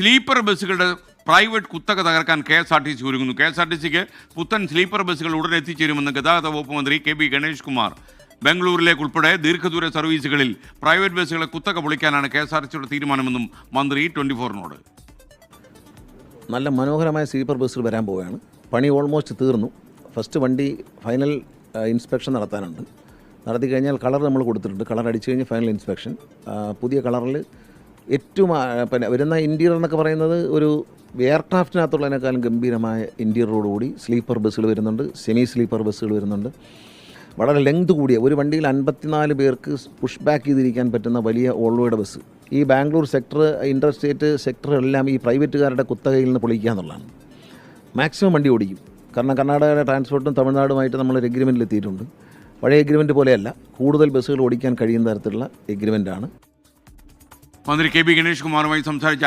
Sleeper ബസ്സുകളുടെ private കുത്തക തകർക്കാൻ K S R T C ഒരുങ്ങുന്നു. കെ എസ് ആർ ടി സിക്ക് പുത്തൻ സ്ലീപ്പർ ബസ്സുകൾ ഉടൻ എത്തിച്ചേരുമെന്ന് ഗതാഗത വകുപ്പ് മന്ത്രി കെ ബി ഗണേഷ് കുമാർ. ബംഗളൂരിലേക്ക് ഉൾപ്പെടെ ദീർഘദൂര സർവീസുകളിൽ പ്രൈവറ്റ് ബസ്സുകളെ കുത്തക പൊളിക്കാനാണ് കെ എസ് ആർ ടി സിയുടെ തീരുമാനമെന്നും മന്ത്രി ട്വന്റി ഫോറിനോട്. നല്ല മനോഹരമായ സ്ലീപ്പർ ബസ്സുകൾ വരാൻ പോവുകയാണ്. പണി ഓൾമോസ്റ്റ് തീർന്നു. ഫസ്റ്റ് വണ്ടി ഫൈനൽ ഇൻസ്പെക്ഷൻ നടത്താനുണ്ട്. നടത്തി കഴിഞ്ഞാൽ കളർ നമ്മൾ കൊടുത്തിട്ടുണ്ട്. കളർ അടിച്ചു കഴിഞ്ഞ് ഫൈനൽ ഇൻസ്പെക്ഷൻ. പുതിയ കളറിൽ ഏറ്റവും പിന്നെ വരുന്ന ഇന്റീരിയർ എന്നൊക്കെ പറയുന്നത് ഒരു എയർക്രാഫ്റ്റിനകത്തുള്ളതിനേക്കാളും ഗംഭീരമായ ഇന്റീരിയറോടുകൂടി സ്ലീപ്പർ ബസ്സുകൾ വരുന്നുണ്ട് സെമി സ്ലീപ്പർ ബസ്സുകൾ വരുന്നുണ്ട്. വളരെ ലെങ്ത് കൂടിയ ഒരു വണ്ടിയിൽ അൻപത്തിനാല് പേർക്ക് പുഷ് ബാക്ക് ചെയ്തിരിക്കാൻ പറ്റുന്ന വലിയ ഓൾവോയുടെ ബസ് ഈ Bangalore sector inter state sector എല്ലാം ഈ പ്രൈവറ്റുകാരുടെ കുത്തകയിൽ നിന്ന് പൊളിക്കുക എന്നുള്ളതാണ്. മാക്സിമം വണ്ടി ഓടിക്കും. കാരണം കർണാടകയുടെ ട്രാൻസ്പോർട്ടും തമിഴ്നാടുമായിട്ട് നമ്മൾ ഒരു എഗ്രിമെന്റിൽ എത്തിയിട്ടുണ്ട്. പഴയ എഗ്രിമെന്റ് പോലെയല്ല കൂടുതൽ ബസ്സുകൾ ഓടിക്കാൻ കഴിയുന്ന തരത്തിലുള്ള എഗ്രിമെന്റാണ് മന്ത്രി കെ ബി ഗണേഷ് കുമാറുമായി സംസാരിച്ച